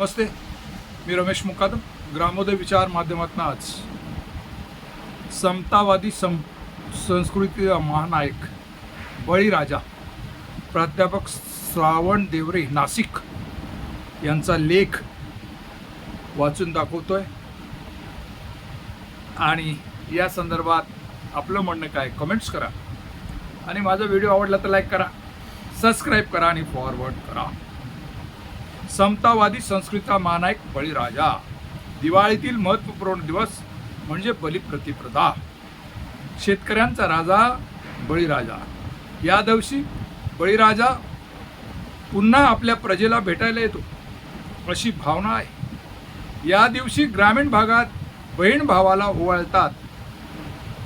नमस्ते मी रमेश मुकादम ग्रामोदय विचार माध्यमातून आज समतावादी सं संस्कृतीचा महानायक बळीराजा प्राध्यापक श्रावण देवरे नाशिक यांचा लेख वाचून दाखवतो आहे आणि या संदर्भात आपलं म्हणणं काय कमेंट्स करा. आणि माझा व्हिडिओ आवडला तर लाईक करा सबस्क्राईब करा आणि फॉरवर्ड करा. समतावादी संस्कृतीचा मानायक बळीराजा. दिवाळीतील महत्त्वपूर्ण दिवस म्हणजे बलिप्रतिप्रदा शेतकऱ्यांचा राजा बळीराजा. या दिवशी बळीराजा पुन्हा आपल्या प्रजेला भेटायला येतो अशी भावना आहे. या दिवशी ग्रामीण भागात बहीण भावाला ओवाळतात.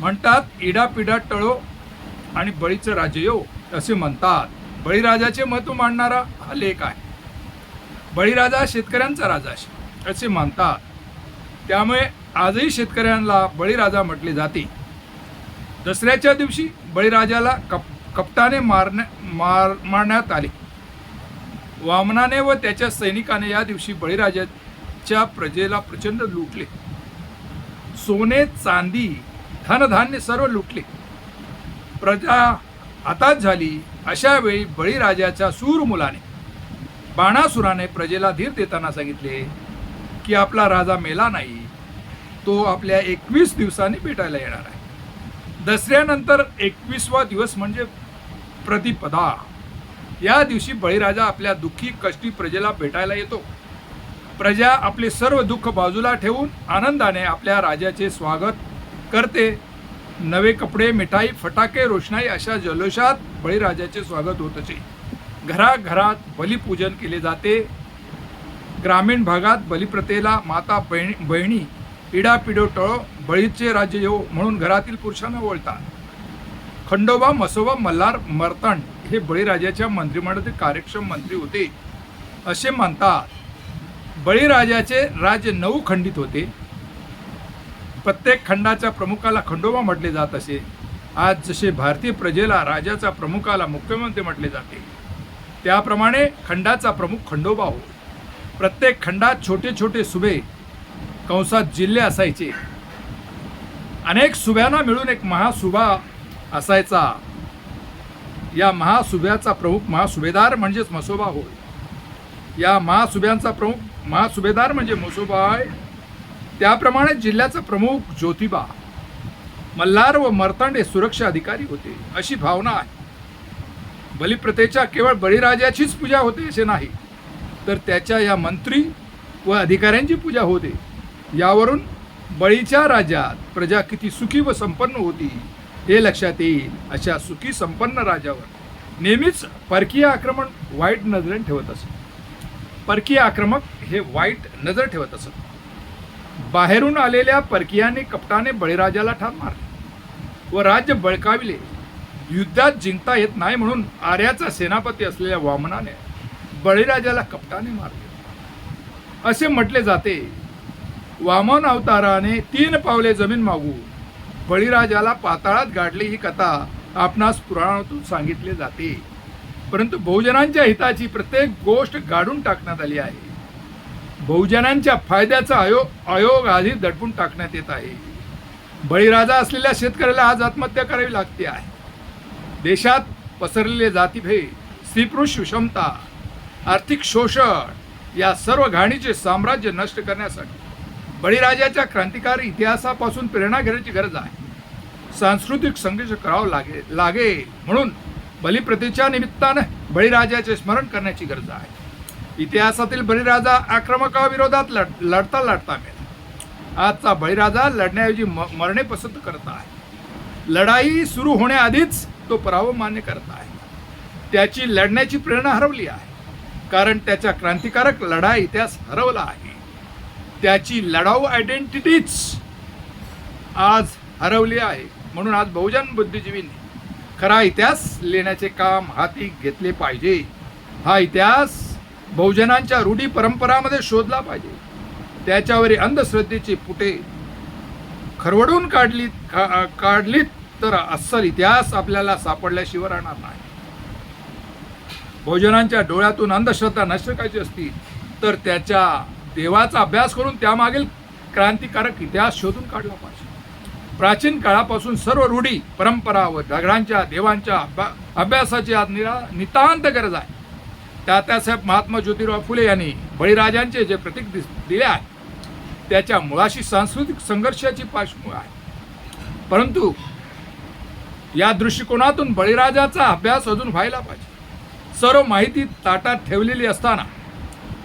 म्हणतात इडापिडा टळो आणि बळीचं राज्य येऊ असे म्हणतात. बळीराजाचे महत्त्व मांडणारा हा लेख आहे. बळीराजा शेतकऱ्यांचा राजा असे. असे मानतात त्यामुळे आजही शेतकऱ्यांना बळीराजा म्हटले जाते. दसऱ्याच्या दिवशी बळीराजाला कप कपटाने मारण्या मार मारण्यात आले. वामनाने व त्याच्या सैनिकाने या दिवशी बळीराजाच्या प्रजेला प्रचंड लुटले. सोने चांदी धनधान्य सर्व लुटले. प्रजा आताच झाली. अशा वेळी बळीराजाच्या सूर मुलाने बाणासुराने प्रजेला धीर देताना सांगितले की आपला राजा मेला नाही तो आपल्या एकवीस दिवसांनी भेटायला येणार आहे. दसऱ्यानंतर एकवीसवा दिवस म्हणजे प्रतिपदा. या दिवशी बळीराजा आपल्या दुःखी कष्टी प्रजेला भेटायला येतो. प्रजा आपले सर्व दुःख बाजूला ठेवून आनंदाने आपल्या राजाचे स्वागत करते. नवे कपडे मिठाई फटाके रोषणाई अशा जल्लोषात बळीराजाचे स्वागत होत असे घराघरात बलिपूजन केले जाते. ग्रामीण भागात बलिप्रथेला माता बहिणी बहिणी इडापिडो टळो बळीचे राज्य येऊ म्हणून घरातील पुरुषांना ओळतात खंडोबा मसोबा मल्हार मर्तंड हे बळीराजाच्या मंत्रिमंडळातील कार्यक्षम मंत्री होते. असे म्हणतात बळीराजाचे राज्य नऊ खंडित होते. प्रत्येक खंडाच्या प्रमुखाला खंडोबा म्हटले जात असे. आज जसे भारतीय प्रजेला राजाचा प्रमुखाला मुख्यमंत्री म्हटले जाते. त्याप्रमाणे खंडाचा प्रमुख खंडोबा हो प्रत्येक खंडात छोटे छोटे सुबे कंसात जिल्हे असायचे. अनेक सुभ्यांना मिळून एक महासुभा असायचा. या महासुभ्याचा प्रमुख महासुभेदार म्हणजेच मसोबा होय. या महासुभ्यांचा प्रमुख महासुभेदार म्हणजे मसोबा आहे. त्याप्रमाणे जिल्ह्याचा प्रमुख ज्योतिबा. मल्हार व मर्तांड हे सुरक्षा अधिकारी होते. अशी भावना आहे. बलिप्रथेच्या केवळ बळीराजाचीच पूजा होते असे नाही. तर त्याच्या या मंत्री व अधिकाऱ्यांची पूजा होते. यावरून बळीच्या राज्यात प्रजा किती सुखी व संपन्न होती हे लक्षात येईल अशा सुखी संपन्न राजावर. नेहमीच परकीय आक्रमण वाईट नजरेन ठेवत असत. परकीय आक्रमक हे वाईट नजर ठेवत असत. बाहेरून आलेल्या परकीयाने कपटाने बळीराजाला ठार मारले व राज्य बळकाविले. युद्धात जिंकता येत नाही म्हणून आर्याचा सेनापती असलेल्या वामनाने बळीराजाला कपटाने मारले. असे म्हटले जाते वामन अवताराने तीन पावले जमीन मागू. बळीराजाला पाताळात गाडली ही कथा आपणास पुराणातून सांगितले जाते. परंतु बहुजनांच्या हिताची प्रत्येक गोष्ट गाडून टाकण्यात आली आहे. बहुजनांच्या फायद्याचा आयोग आयोग आधी दडपून टाकण्यात येत आहे. बळीराजा असलेल्या शेतकऱ्याला आज आत्महत्या करावी लागते आहे. देशात पसरलेले जातीभेद स्त्रीपुरुष विषमता आर्थिक शोषण या सर्व घाणीचे साम्राज्य नष्ट करण्यासाठी बळीराजाच्या क्रांतिकारी इतिहासापासून प्रेरणा घेण्याची गरज आहे. सांस्कृतिक संघर्ष करावा लागे लागेल म्हणून बलिप्रथेच्या निमित्तानं बळीराजाचे स्मरण करण्याची गरज आहे. इतिहासातील बळीराजा आक्रमकाविरोधात लढ लढता लढता मेला आजचा बळीराजा लढण्याऐवजी म मरणे पसंत करत आहे. लढाई सुरू होण्याआधीच तो पराभव मान्य करत आहे. त्याची लढण्याची प्रेरणा हरवली आहे. कारण त्याचा क्रांतिकारक लढा इतिहास हरवला आहे. त्याची लढाऊ आयडेंटिटीच आज हरवली आहे. म्हणून आज बहुजन बुद्धिजीवींनी खरा इतिहास लिहिण्याचे काम हाती घेतले पाहिजे. हा इतिहास बहुजनांच्या रूढी परंपरामध्ये शोधला पाहिजे. त्याच्यावरील अंधश्रद्धेची पुटे खरवडून काढली का- काढलीत. तर अस्सल इतिहास आपल्याला सापडल्याशिवाय राहणार नाही. भोजनांच्या डोळ्यातून अंधश्रद्धा नष्ट करायची असती तर त्याच्या देवाचा अभ्यास करून त्यामागील क्रांतिकारक इतिहास शोधून काढला पाहिजे. प्राचीन काळापासून सर्व रूढी परंपरा व दगडांच्या देवांच्या अभ्या अभ्यासाची आज निरा नितांत गरज आहे. तात्यासाहेब महात्मा ज्योतिराव फुले यांनी बळीराजांचे जे प्रतीक दिस दिले आहे त्याच्या मुळाशी सांस्कृतिक संघर्षाची पार्श्वभूमी आहे. परंतु या दृष्टिकोनातून बळीराजाचा अभ्यास अजून व्हायला पाहिजे. सर्व माहिती ताटात ठेवलेली असताना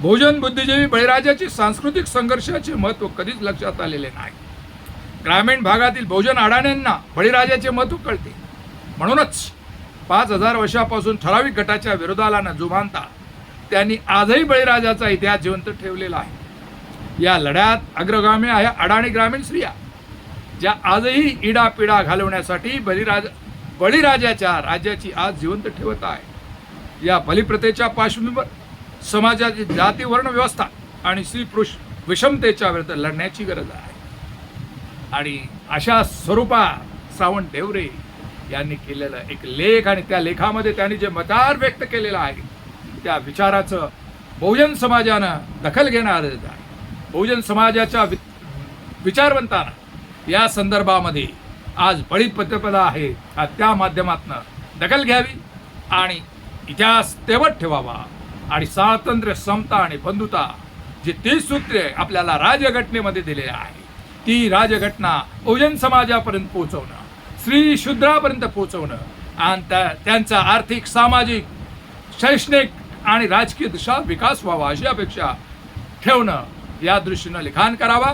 भोजन बुद्धिजीवी बळीराजाची सांस्कृतिक संघर्षाचे महत्त्व कधीच लक्षात आलेले नाही. ग्रामीण भागातील भोजन अडाण्यांना बळीराजाचे महत्त्व कळते. म्हणूनच पाच हजार वर्षापासून ठराविक गटाच्या विरोधाला न जुमानता त्यांनी आजही बळीराजाचा इतिहास जिवंत ठेवलेला आहे. या लढ्यात अग्रगामी आहे अडाणी ग्रामीण स्त्रिया. ज्या आजही इडापिडा घालवण्यासाठी बलिराज बळीराजाच्या राज्याची आज जिवंत ठेवत आहे. या बलिप्रथेच्या पार्श्वभूमीवर समाजाची जाती वर्ण व्यवस्था आणि स्त्री पुरुष विषमतेच्या विरुद्ध लढण्याची गरज आहे. आणि अशा स्वरूपा श्रावण देवरे यांनी केलेलं एक लेख आणि त्या लेखामध्ये त्यांनी जे मतार व्यक्त केलेलं आहे त्या विचाराचं बहुजन समाजानं दखल घेणार आहे. बहुजन समाजाच्या वि विचारवंतानं या संदर्भामध्ये आज बळी पत्रपदा आहे. त्या माध्यमातनं दखल घ्यावी आणि इतिहास तेवत ठेवावा. आणि स्वातंत्र्य समता आणि बंधुता जी ती सूत्रे आपल्याला राजघटनेमध्ये दिलेली आहे ती राजघटना बहुजन समाजापर्यंत पोहोचवणं स्त्री शूद्रापर्यंत पोहोचवणं आणि त्या- त्यांचा आर्थिक सामाजिक शैक्षणिक आणि राजकीय दिशा विकास व्हावा अशी अपेक्षा ठेवणं या दृष्टीनं लिखाण करावा.